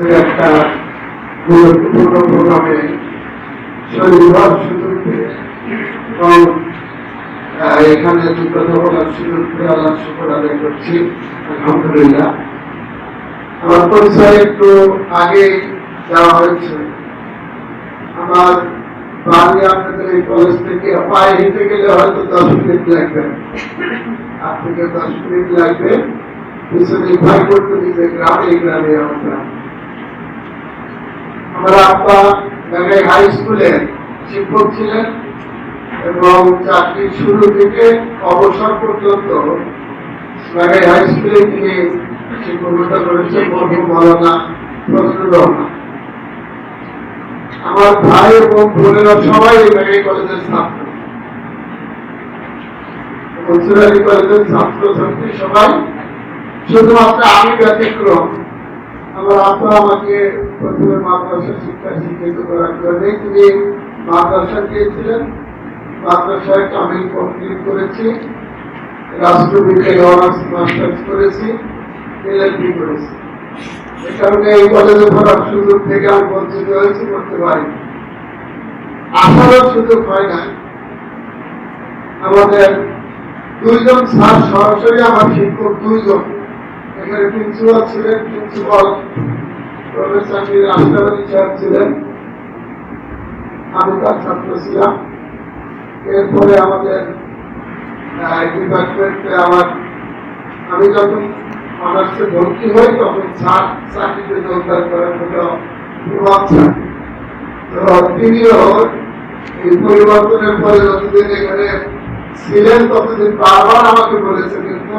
একটা গুরুত্বপূর্ণ প্রোগ্রামে শরীর পেয়ে এবং এখানে কথা সুযোগ পেয়ে আল্লাহ আদায় করছি, আলহামদুলিল্লাহ। আমার পরিচয় একটু আগে দেওয়া হয়েছে। আমার বাড়ি আপনাদের এই কলেজ থেকে পায়ে হেঁটে গেলে হয়তো দশ মিনিট লাগবে। আট দশ মিনিট লাগবে। পিছনে ভাই করতে দিতে গ্রামে গ্রামে আমার। আমার আব্বা হাই শিক্ষক ছিলেন এবং চাকরির শুরু থেকে অবসর পর্যন্ত হাই স্কুলে তিনি শিক্ষকতা করেছেন ফজলুর রহমান। আমার ভাই এবং বোনেরা সবাই কলেজের ছাত্র। মনসুরারি কলেজের ছাত্র ছাত্রী সবাই, শুধুমাত্র আমি ব্যতিক্রম। আমার আমাকে প্রথমে মাদ্রাসা শিক্ষা শিক্ষিত করার তিনি মাদ্রাসা দিয়েছিলেন। মাদ্রাসায় আমি কমপ্লিট করেছি রাষ্ট্রবিজ্ঞানে অনার্স, মাস্টার্স করেছি এলএলবি করেছি। এই কারণে এই কলেজে পড়ার সুযোগ থেকে আমি বঞ্চিত হয়েছি করতে পারি আসারও সুযোগ হয় না আমাদের দুইজন স্যার সরাসরি আমার শিক্ষক দুইজন। এখানে প্রিন্সিপাল ছিলেন প্রিন্সিপাল প্রফেসর ছিলেন আমি তার ছাত্র ছিলাম। এরপরে আমাদের ডিপার্টমেন্টে আমার, আমি যখন অনার্সে ভর্তি হই, তখন স্যার চাকরিতে যোগদান তো তিনিও এই পরিবর্তনের পরে যতদিন এখানে ছিলেন, ততদিন বারবার আমাকে বলেছে কিন্তু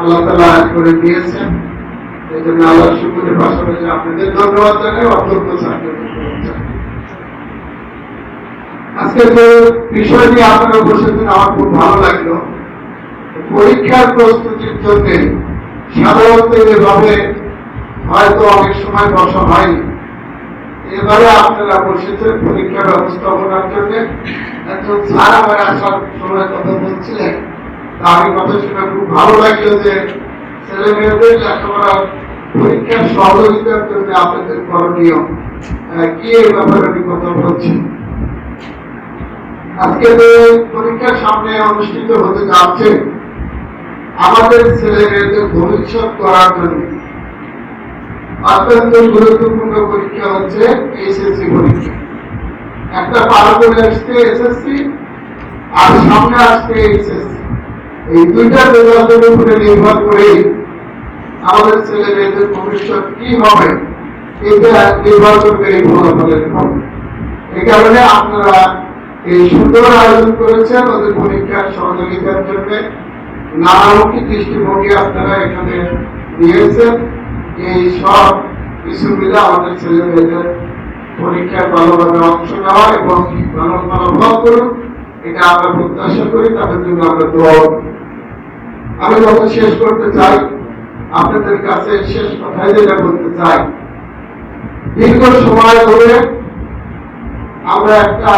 আল্লাহ তালা করে দিয়েছেন। এই জন্য আল্লাহ পাশাপাশি আপনাদের ধন্যবাদ জানাই অত্যন্ত আজকে যে বিষয় নিয়ে আপনারা বসেছেন আমার খুব ভালো লাগল, পরীক্ষার প্রস্তুতির জন্য সাধারণত এভাবে হয়তো অনেক সময় বসা হয়নি এবারে আপনারা বসেছেন পরীক্ষা ব্যবস্থাপনার জন্য। একজন স্যার আমার আসার সময় কথা বলছিলেন। আমি কথা শুনে খুব ভালো লাগল যে ছেলে মেয়েদের লেখাপড়ার পরীক্ষার সহযোগিতার জন্য আপনাদের করণীয় কি এই ব্যাপারে আমি কথা বলছি আজকে যে পরীক্ষার সামনে অনুষ্ঠিত হতে যাচ্ছে আমাদের ছেলে মেয়েদের ভবিষ্যৎ করার জন্য। অত্যন্ত গুরুত্বপূর্ণ পরীক্ষা হচ্ছে এইচএসসি পরীক্ষা। একটা পার করে আসছে এসএসসি, আর সামনে আসছে এইচএসসি এই দুইটা রেজাল্টের উপরে নির্ভর করে আমাদের ছেলে মেয়েদের ভবিষ্যৎ কি হবে, এটা নির্ভর করবে এই ফলাফলের এই কারণে আপনারা এই সুন্দর আয়োজন করেছেন ওদের পরীক্ষার সহযোগিতার জন্য। নানামুখী দৃষ্টিভঙ্গি আপনারা এখানে নিয়েছেন। এই সব কিছু মিলে আমাদের ছেলে মেয়েদের পরীক্ষায় ভালোভাবে অংশ নেওয়া এবং ভালো ভালো ফলাফল করুন। এটা আমরা প্রত্যাশা করি, তাদের জন্য আমরা দোয়া আমি শেষ করতে চাই। আপনাদের কাছে শেষ যেটা বলতে চাই। দীর্ঘ সময় ধরে আমরা একটা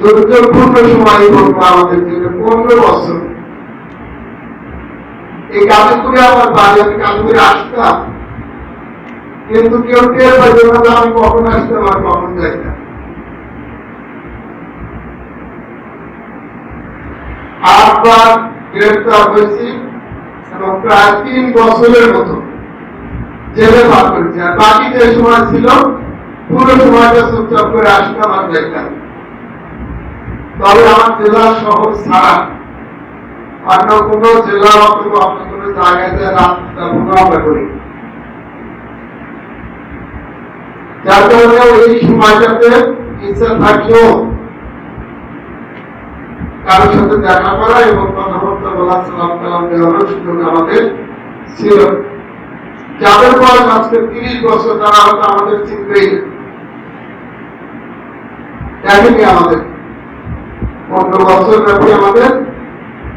দুর্যোগপূর্ণ সময় আমাদের জন্য পনেরো বছর। এই কাজগুলো আমার বাড়ি আমি কাজগুলো আসতাম, কিন্তু কেউ টের যে আমি কখন আসতাম আর কখন যাইতাম। আটবার গ্রেফতার হয়েছি এবং প্রায় তিন বছরের মতো জেলে পার করেছি। আর বাকি যে সময় ছিল, পুরো সময়টা চুপচাপ করে আসতাম আর দেখতাম তবে আমার জেলা শহর ছাড়া অন্য কোন জেলা অথবা অন্য কোন জায়গায় রাত যাপন আমরা করি। যার কারণে এই সময়টাতে ইচ্ছা থাকলেও কারোর সাথে দেখা করা এবং কথাবার্তা বলা, সালাম কালাম দেওয়ারও সুযোগ আমাদের ছিল। যাদের বয়স আজকে তিরিশ বছর, তারা হয়তো আমাদের দেখেনি আমাদের। পনেরো বছর ব্যাপী আমাদের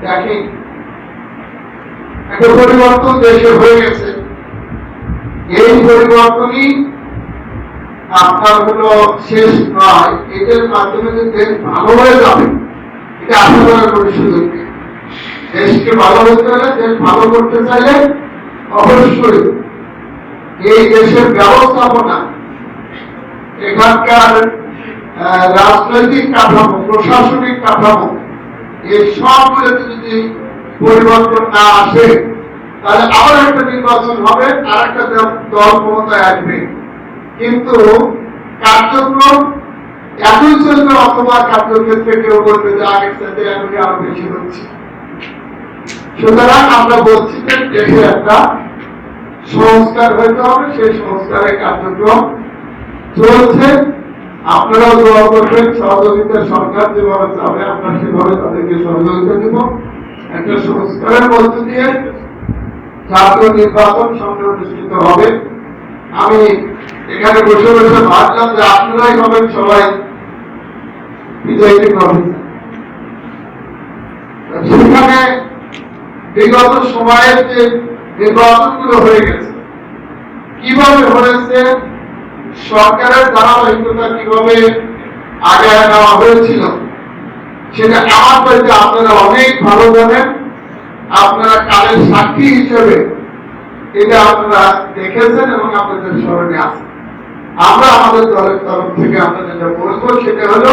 দেখেনি। একটা পরিবর্তন দেশে হয়ে গেছে। এই পরিবর্তনই আপনার হলো শেষ নয়। এদের মাধ্যমে দেশ ভালো হয়ে যাবে এটা আশা করার কোনো সুযোগ দেশকে ভালো হতে হলে, দেশ ভালো করতে চাইলে অবশ্যই এই দেশের ব্যবস্থাপনা, এখানকার রাজনৈতিক কাঠামো, প্রশাসনিক কাঠামো, এই সবগুলোতে যদি পরিবর্তন না আসে, তাহলে আবার একটা নির্বাচন হবে, আর একটা দল ক্ষমতায় আসবে। কিন্তু কার্যক্রম একই চলবে অথবা কার্যক্ষেত্রে কেউ বলবে যে আগের সাথে এখনই আরও বেশি হচ্ছে। সুতরাং আমরা বলছি যে, দেশে একটা সংস্কার হইতে হবে, সেই সংস্কারের কার্যক্রম চলছে। আপনারাও দোয়া করবেন, সহযোগিতা সরকার যেভাবে চাবে, আমরা সেভাবে তাদেরকে সহযোগিতা দিব। একটা সংস্কারের মধ্য দিয়ে জাতীয় নির্বাচন সামনে অনুষ্ঠিত হবে। আমি এখানে বসে বসে ভাবলাম যে আপনারাই হবেন সবাই সেখানে বিগত সময়ের যে নির্বাচনগুলো হয়ে গেছে, কীভাবে হয়েছে, সরকারের ধারাবাহিকতা কীভাবে আগায় নেওয়া হয়েছিল, সেটা আমার কাছে আপনারা অনেক ভালো জানেন। আপনারা কালের সাক্ষী হিসেবে এটা আপনারা দেখেছেন এবং আপনাদের স্মরণে আছে। আমরা আমাদের দলের তরফ থেকে যেটা বলব, সেটা হলো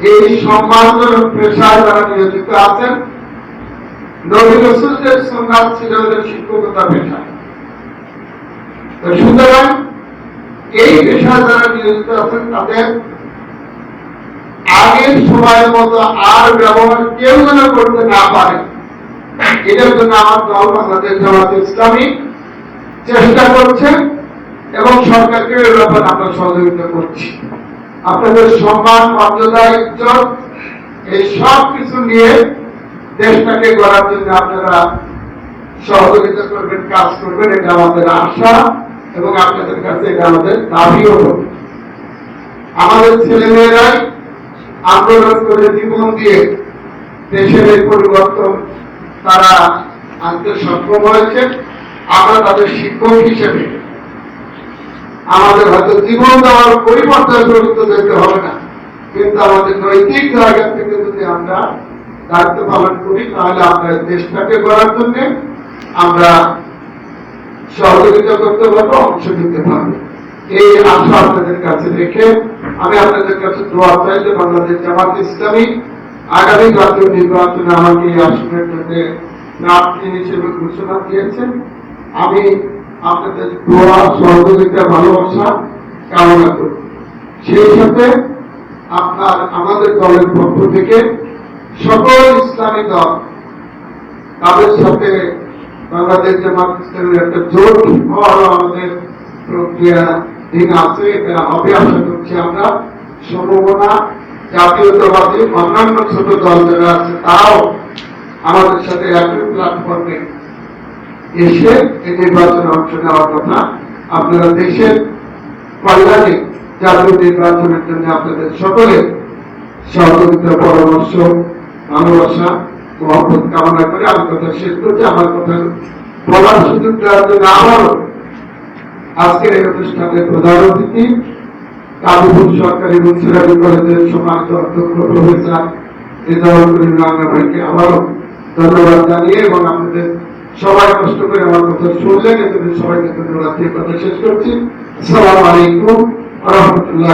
এই সম্মানজনক পেশায় যারা নিয়োজিত আছেন। ছিল শিক্ষকতা পেশা। সুতরাং এই পেশায় নিয়োজিত আছেন, তাদের আগের সময়ের মতো আর ব্যবহার কেউ যেন করতে না পারে। এটার জন্য আমার দল বাংলাদেশ জামাত ইসলামী চেষ্টা করছে এবং সরকারকে এর ব্যাপারে আমরা সহযোগিতা করছি। আপনাদের সম্মান মর্যাদা ইজ্জত এই সব কিছু নিয়ে দেশটাকে গড়ার জন্য আপনারা সহযোগিতা করবেন, কাজ করবেন, এটা আমাদের আশা এবং আপনাদের কাছে এটা আমাদের দাবিও আমাদের ছেলেমেয়েরাই আন্দোলন করে জীবন দিয়ে দেশের এই পরিবর্তন তারা আনতে সক্ষম হয়েছে। আমরা তাদের শিক্ষক হিসেবে আমাদের হয়তো জীবন দেওয়ার পরিবর্তন জড়িত যেতে হবে না। কিন্তু আমাদের নৈতিক জায়গা থেকে যদি আমরা দায়িত্ব পালন করি, তাহলে আমরা দেশটাকে গড়ার জন্য আমরা সহযোগিতা করতে পারব, অংশ নিতে পারব। এই আশা আপনাদের কাছে রেখে আমি আপনাদের কাছে দোয়া চাই যে বাংলাদেশ জামাত ইসলামী আগামী জাতীয় নির্বাচনে আমাকে এই আসনের জন্য প্রার্থী হিসেবে ঘোষণা দিয়েছেন। আমি আপনাদের দোয়া, সহযোগিতা, ভালোবাসা কামনা করি। সেই সাথে আপনার আমাদের দলের পক্ষ থেকে সকল ইসলামী দল তাদের সাথে বাংলাদেশ জামাত ইসলামের একটা জোট হওয়ারও আমাদের প্রক্রিয়া দিন আছে, এটা হবে আশা করছি আমরা। সম্ভাবনা, জাতীয়তাবাদী, অন্যান্য ছোট দল যারা আছে, তারাও আমাদের সাথে একই প্ল্যাটফর্মে এসে এই নির্বাচনে অংশ নেওয়ার কথা আপনারা দেশের কল্যাণে, জাতীয় নির্বাচনের জন্য আপনাদের সকলে সহযোগিতা পরামর্শ, ভালোবাসা, মহব্বত কামনা করে আমার কথা শেষ করছি। আমার কথা বলার সুযোগ দেওয়ার জন্য আবারও আজকের এই অনুষ্ঠানের প্রধান অতিথি কাবুপুর সরকারি মুন্সিরাজি কলেজের সম্মানিত অধ্যক্ষ প্রফেসর রেজাউল করিম রাঙ্গা ভাইকে আবারও ধন্যবাদ জানিয়ে এবং আপনাদের সবাই কষ্ট করে আমার কথা শুনলেন, এতদিন সবাইকে ধন্যবাদ দিয়ে কথা শেষ করছি। আসসালামু আলাইকুম রহমতুল্লাহ